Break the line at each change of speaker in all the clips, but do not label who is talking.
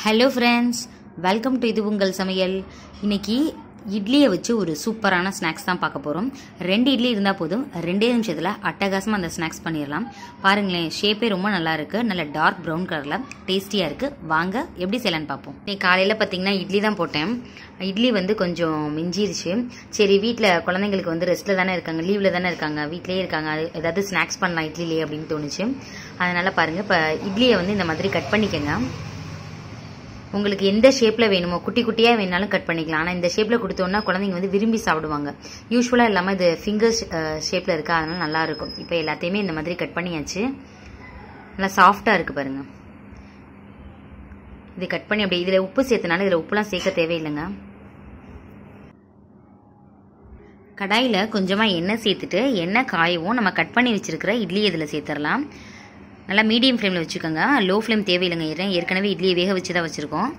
Hello friends welcome to இது உங்கள் சமையல். இன்னைக்கு இட்லியை வச்சு ஒரு சூப்பரான ஸ்நாக்ஸ் தான் பார்க்க போகிறோம் ரெண்டு இட்லி இருந்தால் போதும். ரெண்டே நிமிஷத்தில் அட்டகாசமாக அந்த ஸ்நாக்ஸ் பண்ணிடலாம். பாருங்களேன் ஷேப்பே ரொம்ப நல்லா இருக்குது நல்ல டார்க் ப்ரௌன் கலரில் டேஸ்டியாக இருக்குது வாங்க எப்படி செய்யலான்னு பார்ப்போம். இன்னைக்கு காலையில் பார்த்தீங்கன்னா இட்லி தான் போட்டேன். இட்லி வந்து கொஞ்சம் மிஞ்சிருச்சு. சரி வீட்டில் குழந்தைங்களுக்கு வந்து ரெஸ்ட்டில் தானே இருக்காங்க. லீவில் தானே இருக்காங்க. வீட்டிலேயே இருக்காங்க. அது ஏதாவது ஸ்நாக்ஸ் பண்ணலாம் இட்லிலேயே அப்படின்னு தோணுச்சு. அதனால் பாருங்கள் இப்போ இட்லியை வந்து இந்த மாதிரி கட் பண்ணிக்கோங்க. உங்களுக்கு எந்த ஷேப்பில் வேணுமோ குட்டி குட்டியாக வேணாலும் கட் பண்ணிக்கலாம். ஆனால் இந்த ஷேப்பில் கொடுத்தோன்னா குழந்தைங்க வந்து விரும்பி சாப்பிடுவாங்க. யூஸ்வலாக இல்லாமல் இது ஃபிங்கர் ஷேப்பில் இருக்கா அதனால் நல்லாயிருக்கும் இப்போ எல்லாத்தையுமே இந்த மாதிரி கட் பண்ணியாச்சு. நல்லா சாஃப்டாக இருக்குது பாருங்கள் இது கட் பண்ணி அப்படியே இதில் உப்பு சேர்த்தனால இதில் உப்புலாம் சேர்க்க தேவையில்லைங்க. கடாயில் கொஞ்சமாக எண்ணெய் சேர்த்துட்டு எண்ணெய் காயவும் நம்ம கட் பண்ணி வச்சுருக்கிற இட்லி இதில் சேர்த்துடலாம். நல்லா மீடியம் ஃப்ளேமில் வச்சுக்கோங்க. லோ ஃப்ளேம் தேவையில்லைங்க ஏன் ஏற்கனவே இட்லியை வேக வச்சு தான் வச்சுருக்கோம்.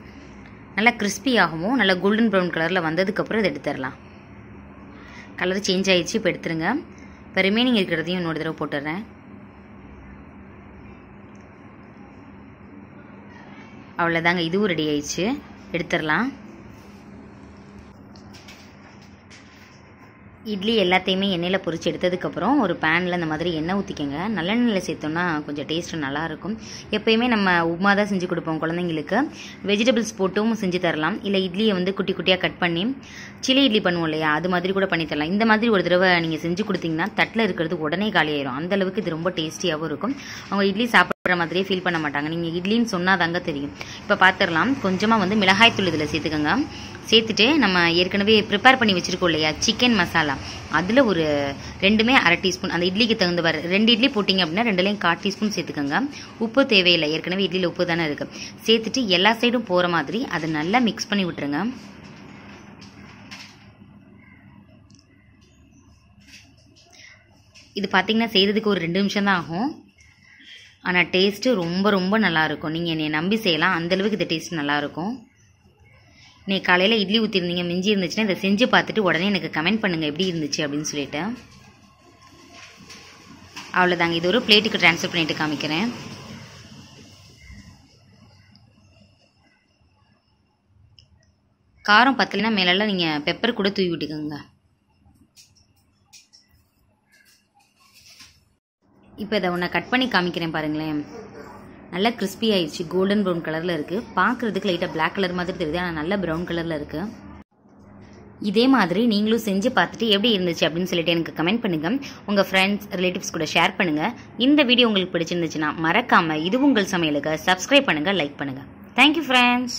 நல்லா கிறிஸ்பி ஆகவும் நல்லா கோல்டன் ப்ரௌன் கலரில் வந்ததுக்கப்புறம் இதை எடுத்துடலாம் கலர் சேஞ்ச் ஆகிடுச்சு இப்போ எடுத்துருங்க. இப்போ ரிமைனிங் இருக்கிறதையும் இன்னொரு தடவை போட்டுடுறேன். அவ்வளோதாங்க இதுவும் ரெடி ஆயிடுச்சு. எடுத்துடலாம். இட்லி எல்லாத்தையுமே எண்ணெயில் பொறிச்சு எடுத்ததுக்கப்புறம் ஒரு பேனில் இந்த மாதிரி எண்ணெய் ஊற்றிக்கங்க நல்லெண்ணெயில் சேர்த்தோன்னா கொஞ்சம் டேஸ்ட்டு நல்லாயிருக்கும். எப்பயுமே நம்ம உப்மா தான் செஞ்சு கொடுப்போம் குழந்தைங்களுக்கு. வெஜிடபிள்ஸ் போட்டும் செஞ்சு தரலாம். இல்லை இட்லியை வந்து குட்டி குட்டியாக கட் பண்ணி சில்லி இட்லி பண்ணுவோம் இல்லையா? அது மாதிரி கூட பண்ணி தரலாம். இந்த மாதிரி ஒரு தடவை நீங்கள் செஞ்சு கொடுத்தீங்கன்னா தட்டில் இருக்கிறது உடனே காலியாயிரும். அந்த அளவுக்கு இது ரொம்ப டேஸ்டியாகவும் இருக்கும். அவங்க இட்லி சாப்பிட்ற மாதிரியே ஃபீல் பண்ண மாட்டாங்க. நீங்கள் இட்லின்னு சொன்னால் தாங்க தெரியும். இப்போ பார்த்துடலாம் கொஞ்சமாக வந்து மிளகாய்த்தூள் இதில் சேர்த்துக்கோங்க. சேர்த்துட்டு நம்ம ஏற்கனவே ப்ரிப்பேர் பண்ணி வச்சுருக்கோம் இல்லையா? சிக்கன் மசாலா அதில் ஒரு ரெண்டுமே அரை டீஸ்பூன் அந்த இட்லிக்கு தகுந்த வர ரெண்டு இட்லி போட்டிங்க அப்படின்னா ரெண்டுலேயும் கால் டீஸ்பூன் சேர்த்துக்கோங்க. உப்பு தேவையில்லை. ஏற்கனவே இட்லியில் உப்பு தானே இருக்குது சேர்த்துட்டு எல்லா சைடும் போகிற மாதிரி அதை நல்லா மிக்ஸ் பண்ணி விட்டுருங்க. இது பார்த்தீங்கன்னா செய்கிறதுக்கு ஒரு ரெண்டு நிமிஷம் தான் ஆகும். ஆனால் டேஸ்ட்டு ரொம்ப ரொம்ப நல்லாயிருக்கும் நீங்கள் என்னை நம்பி செய்யலாம். அந்தளவுக்கு இந்த டேஸ்ட் நல்லாயிருக்கும் நீ காலையில் இட்லி ஊற்றிருந்தீங்க மிஞ்சி இருந்துச்சுன்னா இதை செஞ்சு பார்த்துட்டு உடனே எனக்கு கமெண்ட் பண்ணுங்கள் எப்படி இருந்துச்சு அப்படின்னு சொல்லிட்டு. அவ்வளோதாங்க இது ஒரு பிளேட்டுக்கு ட்ரான்ஸ்ஃபர் பண்ணிட்டு காமிக்கிறேன். காரம் பத்தலைன்னா மேலெல்லாம் நீங்கள் பெப்பர் கூட தூவி விட்டுக்கோங்க. இப்போ இதை ஒன்றை கட் பண்ணி காமிக்கிறேன் பாருங்களேன். நல்லா கிறிஸ்பி ஆயிடுச்சு கோல்டன் ப்ரௌன் கலரில் இருக்குது பார்க்குறதுக்கு லைட்டாக பிளாக் கலர் மாதிரி தெரியுது. ஆனால் நல்ல ப்ரௌன் கலரில் இருக்குது இதே மாதிரி நீங்களும் செஞ்சு பார்த்துட்டு எப்படி இருந்துச்சு அப்படின்னு சொல்லிட்டு எனக்கு கமெண்ட் பண்ணுங்கள் உங்கள் ஃப்ரெண்ட்ஸ் ரிலேட்டிவ்ஸ் கூட ஷேர் பண்ணுங்கள் இந்த வீடியோ உங்களுக்கு பிடிச்சிருந்துச்சுன்னா மறக்காமல் இது உங்கள் சமையலுக்கு சப்ஸ்கிரைப் பண்ணுங்கள் லைக் பண்ணுங்கள் தேங்க்யூ ஃப்ரெண்ட்ஸ்